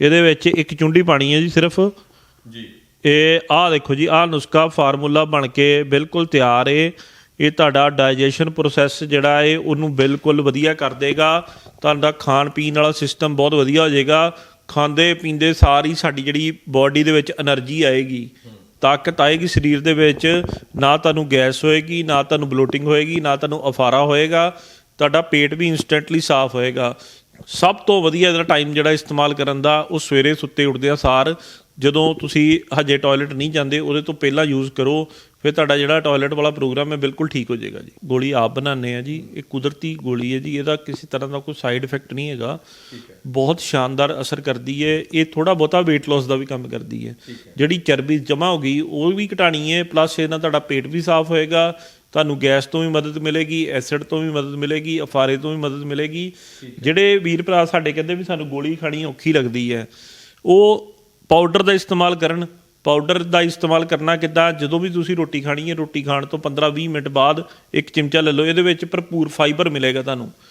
ਇਹਦੇ ਵਿੱਚ ਇੱਕ ਚੁੰਡੀ ਪਾਣੀ ਹੈ ਜੀ ਸਿਰਫ। ਜੀ। ਇਹ ਆਹ ਦੇਖੋ ਜੀ ਆਹ ਨੁਸਖਾ ਫਾਰਮੂਲਾ ਬਣ ਕੇ ਬਿਲਕੁਲ ਤਿਆਰ ਏ। ਇਹ ਤੁਹਾਡਾ ਡਾਈਜੈਸ਼ਨ ਪ੍ਰੋਸੈਸ ਜਿਹੜਾ ਹੈ ਉਹਨੂੰ ਬਿਲਕੁਲ ਵਧੀਆ ਕਰ ਦੇਗਾ। ਤੁਹਾਡਾ ਖਾਣ ਪੀਣ ਵਾਲਾ ਸਿਸਟਮ ਬਹੁਤ ਵਧੀਆ ਹੋ ਜਾਏਗਾ। ਖਾਂਦੇ ਪੀਂਦੇ ਸਾਰੀ ਸਾਡੀ ਜਿਹੜੀ ਬਾਡੀ ਦੇ ਵਿੱਚ એનર્ਜੀ ਆਏਗੀ। ਤਾਕਤ ਆਏਗੀ ਸਰੀਰ ਦੇ ਵਿੱਚ ਨਾ ਤੁਹਾਨੂੰ ਗੈਸ ਹੋਏਗੀ ਨਾ ਤੁਹਾਨੂੰ ਬਲੋਟਿੰਗ ਹੋਏਗੀ ਨਾ ਤੁਹਾਨੂੰ ਅਫਾਰਾ ਹੋਏਗਾ। ਤੁਹਾਡਾ ਪੇਟ ਵੀ ਇਨਸਟੈਂਟਲੀ ਸਾਫ਼ ਹੋਏਗਾ। ਸਭ ਤੋਂ ਵਧੀਆ ਇਹਦਾ ਟਾਈਮ ਜਿਹੜਾ ਇਸਤੇਮਾਲ ਕਰਨ ਦਾ ਉਹ ਸਵੇਰੇ ਸੁੱਤੇ ਉੱਠਦੇ ਆ ਸਾਰ ਜਦੋਂ ਤੁਸੀਂ ਹਜੇ ਟਾਇਲਟ ਨਹੀਂ ਜਾਂਦੇ ਉਹਦੇ ਤੋਂ ਪਹਿਲਾਂ ਯੂਜ਼ ਕਰੋ ਫਿਰ ਤੁਹਾਡਾ ਜਿਹੜਾ ਟਾਇਲਟ ਵਾਲਾ ਪ੍ਰੋਗਰਾਮ ਹੈ ਬਿਲਕੁਲ ਠੀਕ ਹੋ ਜਾਏਗਾ ਜੀ। ਗੋਲੀ ਆਪ ਬਣਾਉਂਦੇ ਆ ਜੀ ਇਹ ਕੁਦਰਤੀ ਗੋਲੀ ਹੈ ਜੀ ਇਹਦਾ ਕਿਸੇ ਤਰ੍ਹਾਂ ਦਾ ਕੋਈ ਸਾਈਡ ਇਫੈਕਟ ਨਹੀਂ ਹੈਗਾ। ਬਹੁਤ ਸ਼ਾਨਦਾਰ ਅਸਰ ਕਰਦੀ ਹੈ ਇਹ ਥੋੜਾ ਬਹੁਤਾ weight loss ਦਾ ਵੀ ਕੰਮ ਕਰਦੀ ਹੈ। ਜਿਹੜੀ ਚਰਬੀ ਜਮਾ ਹੋ ਗਈ ਉਹ ਵੀ ਘਟਾਣੀ ਹੈ ਪਲੱਸ ਇਹਦੇ ਨਾਲ ਤੁਹਾਡਾ ਪੇਟ ਵੀ ਸਾਫ਼ ਹੋਏਗਾ ਤੁਹਾਨੂੰ ਗੈਸ ਤੋਂ ਵੀ ਮਦਦ ਮਿਲੇਗੀ ਐਸਿਡ ਤੋਂ ਵੀ ਮਦਦ ਮਿਲੇਗੀ ਅਫਾਰੇ ਤੋਂ ਵੀ ਮਦਦ ਮਿਲੇਗੀ। ਜਿਹੜੇ ਵੀਰ ਭਰਾ ਸਾਡੇ ਕਹਿੰਦੇ ਵੀ ਸਾਨੂੰ ਗੋਲੀ ਖਾਣੀ ਔਖੀ ਲੱਗਦੀ ਹੈ ਉਹ ਪਾਊਡਰ ਦਾ ਇਸਤੇਮਾਲ ਕਰਨ। ਪਾਊਡਰ ਦਾ ਇਸਤੇਮਾਲ ਕਰਨਾ ਕਿੱਦਾਂ? ਜਦੋਂ ਵੀ ਤੁਸੀਂ ਰੋਟੀ ਖਾਣੀ ਹੈ ਰੋਟੀ ਖਾਣ ਤੋਂ 15-20 ਮਿੰਟ ਬਾਅਦ ਇੱਕ ਚਮਚਾ ਲੈ ਲਓ ਇਹਦੇ ਵਿੱਚ ਭਰਪੂਰ ਫਾਈਬਰ ਮਿਲੇਗਾ ਤੁਹਾਨੂੰ।